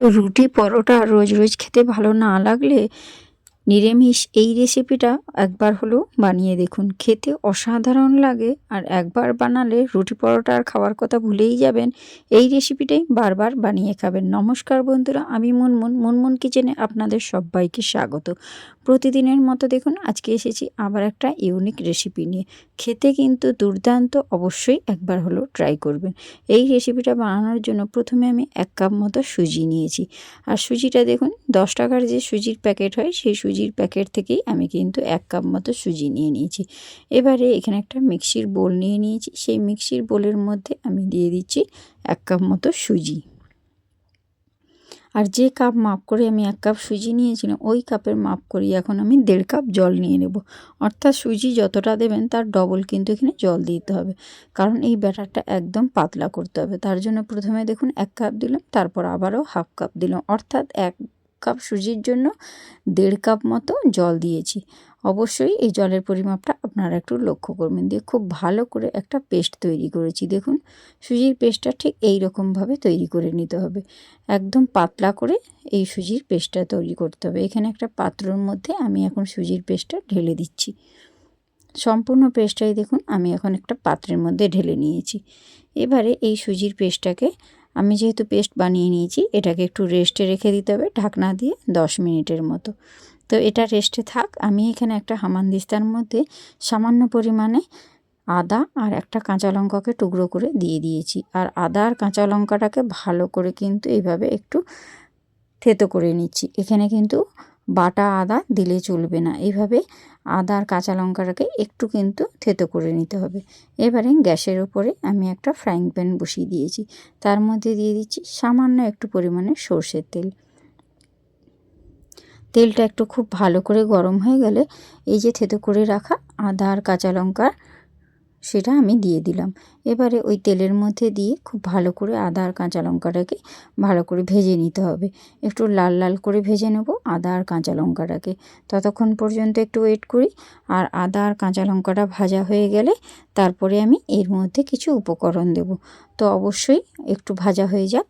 রুটি পরোটা রোজ রোজ খেতে ভালো না লাগলে নিরামিষ এই রেসিপিটা একবার হলেও বানিয়ে দেখুন। খেতে অসাধারণ লাগে আর একবার বানালে রুটি পরোটা আর খাওয়ার কথা ভুলেই যাবেন। এই রেসিপিটাই বারবার বানিয়ে খাবেন। নমস্কার বন্ধুরা, আমি মুনমুন। মুনমুন কিচেনে আপনাদের সবাইকে স্বাগত। প্রতিদিনের মতো দেখুন, আজকে এসেছি আবার একটা ইউনিক রেসিপি নিয়ে। খেতে কিন্তু দুর্দান্ত, অবশ্যই একবার হলেও ট্রাই করবেন। এই রেসিপিটা বানানোর জন্য প্রথমে আমি এক কাপ মতো সুজি নিয়েছি। আর সুজিটা দেখুন, দশ টাকার যে সুজির প্যাকেট হয়, সেই সুজির প্যাকেট থেকেই আমি কিন্তু এক কাপ মতো সুজি নিয়ে নিয়েছি। এবারে এখানে একটা মিক্সির বোল নিয়ে নিয়েছি। সেই মিক্সির বোলের মধ্যে আমি দিয়ে দিচ্ছি এক কাপ মতো সুজি। আর যে কাপ মাপ করে আমি এক কাপ সুজি নিয়েছিলাম, ওই কাপের মাপ করি এখন আমি দেড় কাপ জল নিয়ে নেব। অর্থাৎ সুজি যতটা দেবেন তার ডবল কিন্তু এখানে জল দিতে হবে। কারণ এই ব্যাটারটা একদম পাতলা করতে হবে। তার জন্য প্রথমে দেখুন এক কাপ দিলাম, তারপর আবারও হাফ কাপ দিলাম। অর্থাৎ এক কাপ সুজির জন্য দেড় কাপ মতো জল দিয়েছি। অবশ্যই এই জলের পরিমাপটা আপনারা একটু লক্ষ্য করবেন। দিয়ে খুব ভালো করে একটা পেস্ট তৈরি করেছি। দেখুন, সুজির পেস্টটা ঠিক এই রকমভাবে তৈরি করে নিতে হবে। একদম পাতলা করে এই সুজির পেস্টটা তৈরি করতে হবে। এখানে একটা পাত্রর মধ্যে আমি এখন সুজির পেস্টটা ঢেলে দিচ্ছি। সম্পূর্ণ পেস্টটাই দেখুন, আমি এখন একটা পাত্রের মধ্যে ঢেলে নিয়েছি। এবারে এই সুজির পেস্টটাকে আমি যেহেতু পেস্ট বানিয়ে নিয়েছি, এটাকে একটু রেস্টে রেখে দিতে হবে, ঢাকনা দিয়ে দশ মিনিটের মতো। তো এটা রেস্টে থাক, আমি এখানে একটা হামানদিস্তার মধ্যে সামান্য পরিমাণে আদা আর একটা কাঁচা লঙ্কাকে টুকরো করে দিয়ে দিয়েছি। আর আদা আর কাঁচা লঙ্কাটাকে ভালো করে কিন্তু এইভাবে একটু থেতো করে নিচ্ছি। এখানে কিন্তু বাটা আদা দিলে চলবে না। এইভাবে আদা আর কাঁচা লঙ্কাটাকে একটু কিন্তু থেতো করে নিতে হবে। এবারে গ্যাসের ওপরে আমি একটা ফ্রাইং প্যান বসিয়ে দিয়েছি। তার মধ্যে দিয়ে দিচ্ছি সামান্য একটু পরিমাণে সর্ষের তেল। তেলটা একটু খুব ভালো করে গরম হয়ে গেলে এই যে থেতো করে রাখা আদা আর কাঁচা লঙ্কার সেটা আমি দিয়ে দিলাম। এবারে ওই তেলের মধ্যে দিয়ে খুব ভালো করে আদা আর কাঁচা লঙ্কাটাকে ভালো করে ভেজে নিতে হবে। একটু লাল লাল করে ভেজে নেব আদা আর কাঁচা লঙ্কাটাকে। ততক্ষণ পর্যন্ত একটু ওয়েট করি আর আদা আর কাঁচা লঙ্কাটা ভাজা হয়ে গেলে তারপরে আমি এর মধ্যে কিছু উপকরণ দেব। তো অবশ্যই একটু ভাজা হয়ে যাক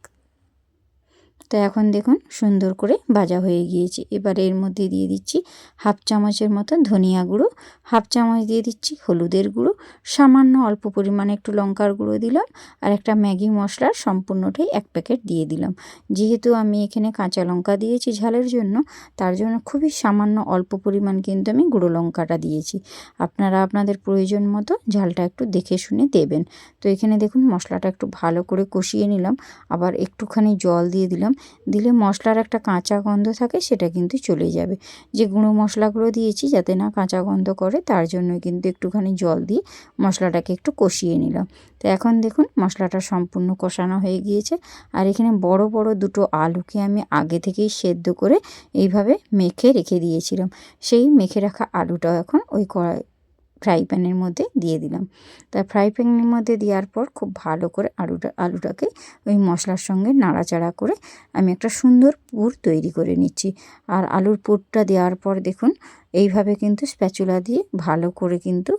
তো এখন দেখুন সুন্দর করে ভাজা হয়ে গিয়েছে। এবার এর মধ্যে দিয়ে দিচ্ছি হাফ চামচের মতো ধনিয়া গুঁড়ো, হাফ চামচ দিয়ে দিচ্ছি হলুদের গুঁড়ো, সামান্য অল্প পরিমাণে একটু লঙ্কার গুঁড়ো দিলাম আর একটা ম্যাগি মশলার সম্পূর্ণটাই এক প্যাকেট দিয়ে দিলাম। যেহেতু আমি এখানে কাঁচা লঙ্কা দিয়েছি ঝালের জন্য, তার জন্য খুবই সামান্য অল্প পরিমাণ কিন্তু আমি গুঁড়ো লঙ্কাটা দিয়েছি। আপনারা আপনাদের প্রয়োজন মতো ঝালটা একটু দেখে শুনে দেবেন। তো এখানে দেখুন মশলাটা একটু ভালো করে কষিয়ে নিলাম, আবার একটুখানি জল দিয়ে দিলাম। দিলে মশলার একটা কাঁচা গন্ধ থাকে সেটা কিন্তু চলে যাবে। যে গুঁড়ো মশলাগুলো দিয়েছি যাতে না কাঁচা গন্ধ করে, তার জন্য কিন্তু একটুখানি জল দিয়ে মশলাটাকে একটু কষিয়ে নিলাম। তো এখন দেখুন মশলাটা সম্পূর্ণ কষানো হয়ে গিয়েছে। আর এখানে বড় বড় দুটো আলুকে আমি আগে থেকেই সেদ্ধ করে এইভাবে মেখে রেখে দিয়েছিলাম। সেই মেখে রাখা আলুটাও এখন ওই কড়াই ফ্রাই প্যানের মধ্যে দিয়ে দিলাম। তা ফ্রাই প্যানের মধ্যে দেওয়ার পর খুব ভালো করে আলুটা, আলুটাকে ওই মশলার সঙ্গে নাড়াচাড়া করে আমি একটা সুন্দর পুর তৈরি করে নিচ্ছি। আর আলুর পুরটা দেওয়ার পর দেখুন, এইভাবে কিন্তু স্প্যাচুলা দিয়ে ভালো করে কিন্তু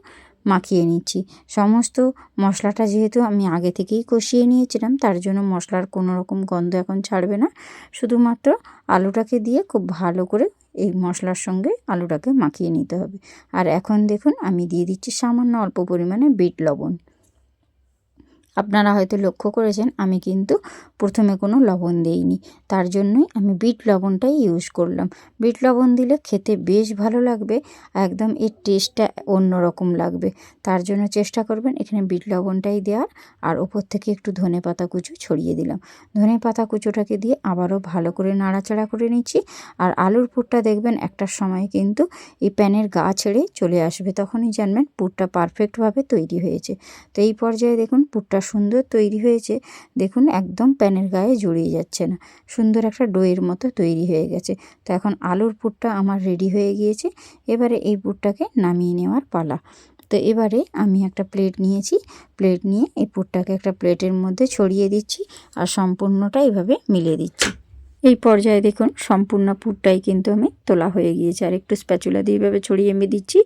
মাখিয়ে নিচ্ছি। সমস্ত মশলাটা যেহেতু আমি আগে থেকেই কষিয়ে নিয়েছিলাম, তার জন্য মশলার কোনো রকম গন্ধ এখন ছাড়বে না। শুধুমাত্র আলুটাকে দিয়ে খুব ভালো করে এই মশলার সঙ্গে আলুটাকে মাখিয়ে নিতে হবে। আর এখন দেখুন, আমি দিয়ে দিচ্ছি সামান্য অল্প পরিমাণে বিট লবণ। আপনারা হয়তো লক্ষ্য করেছেন, আমি কিন্তু প্রথমে কোনো লবণ দেইনি। তার জন্যই আমি বিট লবণটাই ইউজ করলাম। বিট লবণ দিলে খেতে বেশ ভালো লাগবে, একদম এর টেস্টটা অন্যরকম লাগবে। তার জন্য চেষ্টা করবেন এখানে বিট লবণটাই দেওয়ার, আর ওপর থেকে একটু ধনে পাতা কুচো ছড়িয়ে দিলাম। ধনে পাতা কুচোটাকে দিয়ে আবারও ভালো করে নাড়াচাড়া করে নিচ্ছি, আর আলুর পুরটা দেখবেন একটার সময় কিন্তু এই প্যানের গা ছেড়ে চলে আসবে, তখনই জানবেন পুরটা পারফেক্টভাবে তৈরি হয়েছে। তো এই পর্যায়ে দেখুন পুরটা সুন্দর তৈরি হয়েছে। দেখুন, একদম প্যানের গায়ে জড়িয়ে যাচ্ছে না। সুন্দর একটা ডোয়ের মতো তৈরি হয়ে গেছে। তো এখন আলুর পুরটা আমার রেডি হয়ে গিয়েছে। এবারে এই পুরটাকে নামিয়ে নেওয়ার পালা। তো এবারে আমি একটা প্লেট নিয়েছি। প্লেট নিয়ে এই পুরটাকে একটা প্লেটের মধ্যে ছড়িয়ে দিচ্ছি আর সম্পূর্ণটা এইভাবে মিলিয়ে দিচ্ছি। এই পর্যায়ে দেখুন, সম্পূর্ণ পুরটাই কিন্তু আমি তোলা হয়ে গিয়েছে। আর একটু স্প্যাচুলা দিয়ে এভাবে ছড়িয়ে এমে দিচ্ছি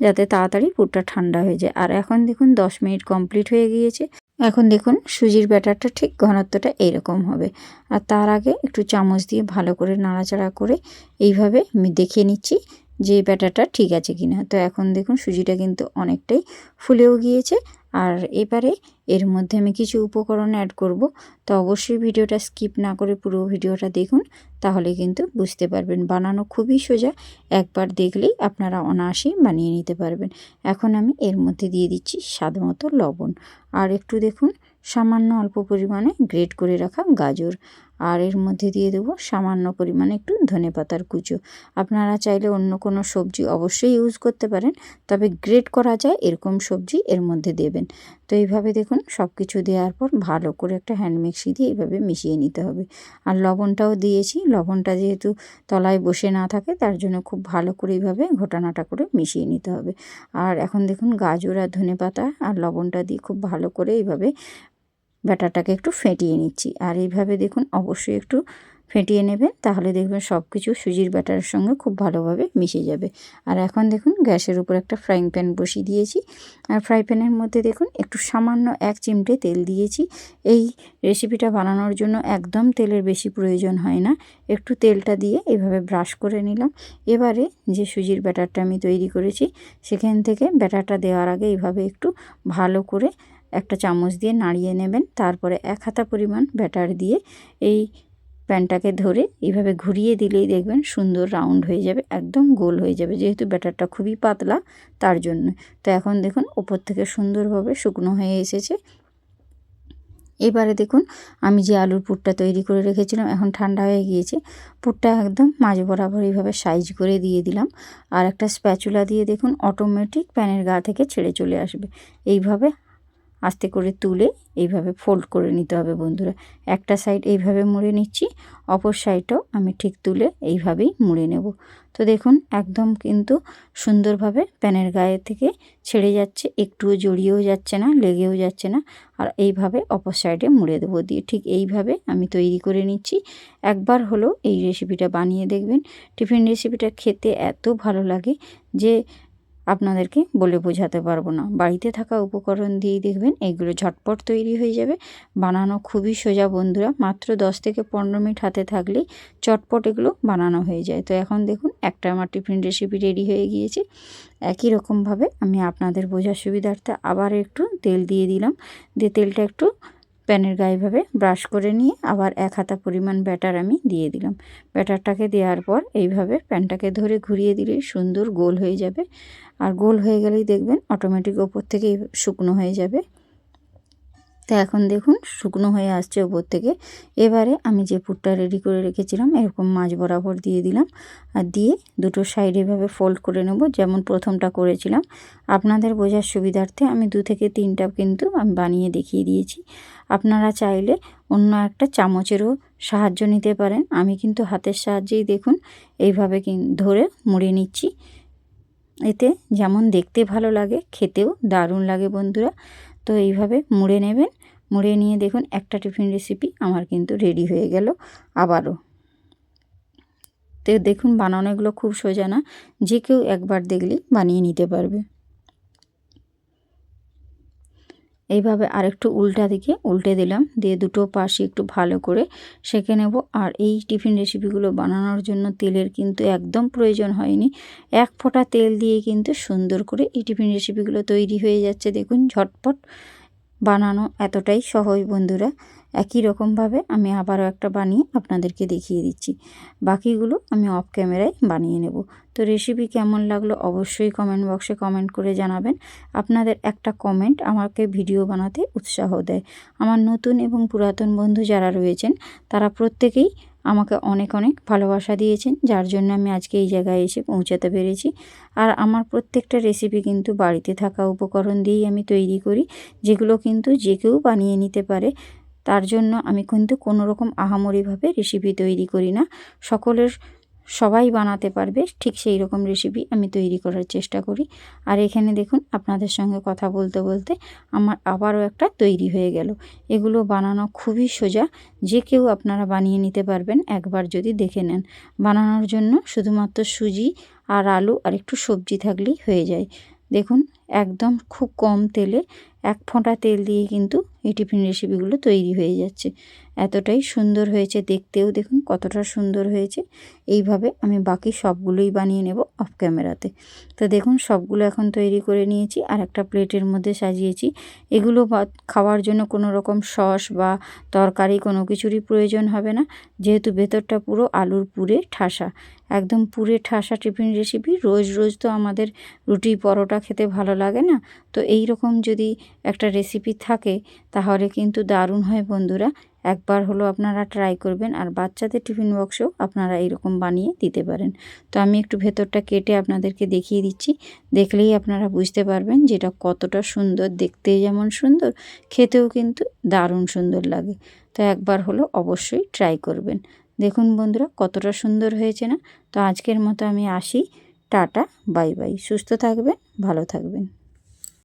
যাতে তাড়াতাড়ি পুরটা ঠান্ডা হয়ে যায়। আর এখন দেখুন, দশ মিনিট কমপ্লিট হয়ে গিয়েছে। এখন দেখুন, সুজির ব্যাটারটা ঠিক ঘনত্বটা এইরকম হবে। আর তার আগে একটু চামচ দিয়ে ভালো করে নাড়াচাড়া করে এইভাবে আমি দেখে নিচ্ছি। যে ব্যাটারটা ঠিক আছে কিনা। তো এখন দেখুন সুজিটা কিন্তু অনেকটাই ফুলেও গিয়েছে। আর এবারে এর মধ্যে আমি কিছু উপকরণ অ্যাড করব। তো অবশ্যই ভিডিওটা স্কিপ না করে পুরো ভিডিওটা দেখুন, তাহলে কিন্তু বুঝতে পারবেন। বানানো খুবই সোজা, একবার দেখলেই আপনারা অনায়াসেই বানিয়ে নিতে পারবেন। এখন আমি এর মধ্যে দিয়ে দিচ্ছি স্বাদ মতো লবণ। আর একটু দেখুন সামান্য অল্প পরিমাণে গ্রেট করে রাখা গাজর। আর এর মধ্যে দিয়ে দেবো সামান্য পরিমাণে একটু ধনে পাতার কুচো। আপনারা চাইলে অন্য কোনো সবজি অবশ্যই ইউজ করতে পারেন, তবে গ্রেট করা যায় এরকম সবজি এর মধ্যে দেবেন। তো এইভাবে দেখুন সব কিছু দেওয়ার পর ভালো করে একটা হ্যান্ড মিক্সি দিয়ে এইভাবে মিশিয়ে নিতে হবে। আর লবণটাও দিয়েছি, লবণটা যেহেতু তলায় বসে না থাকে, তার জন্য খুব ভালো করে এইভাবে ঘোটানাটা করে মিশিয়ে নিতে হবে। আর এখন দেখুন গাজর আর ধনে পাতা আর লবণটা দিয়ে খুব ভালো করে এইভাবে ব্যাটারটাকে একটু ফেটিয়ে নিচ্ছি। আর এইভাবে দেখুন, অবশ্যই একটু ফেটিয়ে নেবেন, তাহলে দেখবেন সব কিছু সুজির ব্যাটারের সঙ্গে খুব ভালোভাবে মিশে যাবে। আর এখন দেখুন, গ্যাসের উপর একটা ফ্রাইং প্যান বসিয়ে দিয়েছি। আর ফ্রাই প্যানের মধ্যে দেখুন, একটু সামান্য এক চিমটে তেল দিয়েছি। এই রেসিপিটা বানানোর জন্য একদম তেলের বেশি প্রয়োজন হয় না। একটু তেলটা দিয়ে এভাবে ব্রাশ করে নিলাম। এবারে যে সুজির ব্যাটারটা আমি তৈরি করেছি, সেখান থেকে ব্যাটারটা দেওয়ার আগে এইভাবে একটু ভালো করে একটা চামচ দিয়ে নাড়িয়ে নেবেন। তারপরে এক হাতা পরিমাণ ব্যাটার দিয়ে এই প্যানটাকে ধরে এইভাবে ঘুরিয়ে দিলেই দেখবেন সুন্দর রাউন্ড হয়ে যাবে, একদম গোল হয়ে যাবে। যেহেতু ব্যাটারটা খুবই পাতলা, তার জন্য। তো এখন দেখুন, ওপর থেকে সুন্দরভাবে শুকনো হয়ে এসেছে। এবারে দেখুন, আমি যে আলুর পুরটা তৈরি করে রেখেছিলাম, এখন ঠান্ডা হয়ে গিয়েছে। পুরটা একদম মাঝ বরাবর এইভাবে সাইজ করে দিয়ে দিলাম। আর একটা স্প্যাচুলা দিয়ে দেখুন, অটোমেটিক প্যানের গা থেকে ছেড়ে চলে আসবে। এইভাবে আস্তে করে তুলে এইভাবে ফোল্ড করে নিতে হবে বন্ধুরা। একটা সাইড এইভাবে মুড়ে নিচ্ছি, অপর সাইডটাও আমি ঠিক তুলে এইভাবেই মুড়ে নেব। তো দেখুন, একদম কিন্তু সুন্দরভাবে প্যানের গায়ে থেকে ছেড়ে যাচ্ছে, একটুও জড়িয়েও যাচ্ছে না, লেগেও যাচ্ছে না। আর এইভাবে অপর সাইডে মুড়ে দেবো দিয়ে। ঠিক এইভাবে আমি তৈরি করে নিচ্ছি। একবার হলো এই রেসিপিটা বানিয়ে দেখবেন। টিফিন রেসিপিটা খেতে এত ভালো লাগে যে আপনাদেরকে বলে বোঝাতে পারব না। বাড়িতে থাকা উপকরণ দিয়েই দেখবেন এইগুলো ঝটপট তৈরি হয়ে যাবে। বানানো খুবই সোজা বন্ধুরা, মাত্র দশ থেকে পনেরো মিনিট হাতে থাকলেই চটপট এগুলো বানানো হয়ে যায়। তো এখন দেখুন, একটা আমার টিফিন রেসিপি রেডি হয়ে গিয়েছে। একই রকমভাবে আমি আপনাদের বোঝার সুবিধার্থে আবার একটু তেল দিয়ে দিলাম। দিয়ে তেলটা একটু প্যানের গায়েভাবে ব্রাশ করে নিয়ে আবার এক হাতা পরিমাণ ব্যাটার আমি দিয়ে দিলাম। ব্যাটারটাকে দেওয়ার পর এইভাবে প্যানটাকে ধরে ঘুরিয়ে দিলেই সুন্দর গোল হয়ে যাবে। আর গোল হয়ে গেলেই দেখবেন অটোমেটিক ওপর থেকে শুকনো হয়ে যাবে। তো এখন দেখুন শুকনো হয়ে আসছে ওপর থেকে। এবারে আমি যে পুরটা রেডি করে রেখেছিলাম, এরকম মাছ বরাবর দিয়ে দিলাম আর দিয়ে দুটো সাইড এভাবে ফোল্ড করে নেব, যেমন প্রথমটা করেছিলাম। আপনাদের বোঝার সুবিধার্থে আমি দু থেকে তিনটা কিন্তু আমি বানিয়ে দেখিয়ে দিয়েছি। আপনারা চাইলে অন্য একটা চামচেরও সাহায্য নিতে পারেন। আমি কিন্তু হাতের সাহায্যেই দেখুন এইভাবে ধরে মুড়ে নিচ্ছি। এতে যেমন দেখতে ভালো লাগে, খেতেও দারুণ লাগে বন্ধুরা। তো এইভাবে মুড়ে নেবেন। মুড়ে নিয়ে দেখুন, একটা টিফিন রেসিপি আমার কিন্তু রেডি হয়ে গেল আবারও। তো দেখুন বানানোগুলো খুব সোজা না, যে কেউ একবার দেখলেই বানিয়ে নিতে পারবে। এইভাবে আরেকটু উল্টা দিকে উল্টে দিলাম, দিয়ে দুটো পাশে একটু ভালো করে সেঁকে নেব। আর এই টিফিন রেসিপিগুলো বানানোর জন্য তেলের কিন্তু একদম প্রয়োজন হয়নি। এক ফোঁটা তেল দিয়ে কিন্তু সুন্দর করে এই টিফিন রেসিপিগুলো তৈরি হয়ে যাচ্ছে, দেখুন ঝটপট। বানানো এতটাই সহজ বন্ধুরা। একই রকমভাবে আমি আবারও একটা বানিয়ে আপনাদেরকে দেখিয়ে দিচ্ছি। বাকিগুলো আমি অফ ক্যামেরায় বানিয়ে নেব। তো রেসিপি কেমন লাগল অবশ্যই কমেন্ট বক্সে কমেন্ট করে জানাবেন। আপনাদের একটা কমেন্ট আমাকে ভিডিও বানাতে উৎসাহ দেয়। আমার নতুন এবং পুরাতন বন্ধু যারা রয়েছেন, তারা প্রত্যেকেই আমাকে অনেক অনেক ভালোবাসা দিয়েছেন, যার জন্য আমি আজকে এই জায়গায় এসে পৌঁছাতে পেরেছি। আর আমার প্রত্যেকটা রেসিপি কিন্তু বাড়িতে থাকা উপকরণ দিয়েই আমি তৈরি করি, যেগুলো কিন্তু যে কেউ বানিয়ে নিতে পারে। তার জন্য আমি কিন্তু কোনো রকম আহামরিভাবে রেসিপি তৈরি করি না। সকলের সবাই বানাতে পারবে, ঠিক সেই রকম রেসিপি আমি তৈরি করার চেষ্টা করি। আর এখানে দেখুন, আপনাদের সঙ্গে কথা বলতে বলতে আমার আবারও একটা তৈরি হয়ে গেল। এগুলো বানানো খুবই সোজা, যে কেউ আপনারা বানিয়ে নিতে পারবেন একবার যদি দেখে নেন। বানানোর জন্য শুধুমাত্র সুজি আর আলু আর একটু সবজি থাকলেই হয়ে যায়। দেখুন একদম খুব কম তেলে এক ফোঁটা তেল দিয়ে কিন্তু এই টিফিন রেসিপিগুলো তৈরি হয়ে যাচ্ছে। এতটাই সুন্দর হয়েছে দেখতেও, দেখুন কতটা সুন্দর হয়েছে। এইভাবে আমি বাকি সবগুলোই বানিয়ে নেব অফ ক্যামেরাতে। তো দেখুন সবগুলো এখন তৈরি করে নিয়েছি আর একটা প্লেটের মধ্যে সাজিয়েছি। এগুলো খাওয়ার জন্য কোনো রকম সস বা তরকারি কোনো কিছুরই প্রয়োজন হবে না। যেহেতু ভেতরটা পুরো আলুর পুরে ঠাসা। একদম পুরে ঠাসা টিফিন রেসিপি। রোজ রোজ তো আমাদের রুটি পরোটা খেতে ভালো লাগে না? তো এই রকম যদি একটা রেসিপি থাকে, তাহলে কিন্তু দারুণ হয় বন্ধুরা। একবার হলো আপনারা ট্রাই করবেন আর বাচ্চাদের টিফিন বক্সেও আপনারা এইরকম বানিয়ে দিতে পারেন। তো আমি একটু ভেতরটা কেটে আপনাদেরকে দেখিয়ে দিচ্ছি। দেখলেই আপনারা বুঝতে পারবেন যেটা কতটা সুন্দর, দেখতে যেমন সুন্দর, খেতেও কিন্তু দারুণ সুন্দর লাগে। তো একবার হলো অবশ্যই ট্রাই করবেন। দেখুন বন্ধুরা কতটা সুন্দর হয়েছে না? তো আজকের মতো আমি আসি। Tata bye bye. সুস্থ থাকবেন ভালো থাকবেন।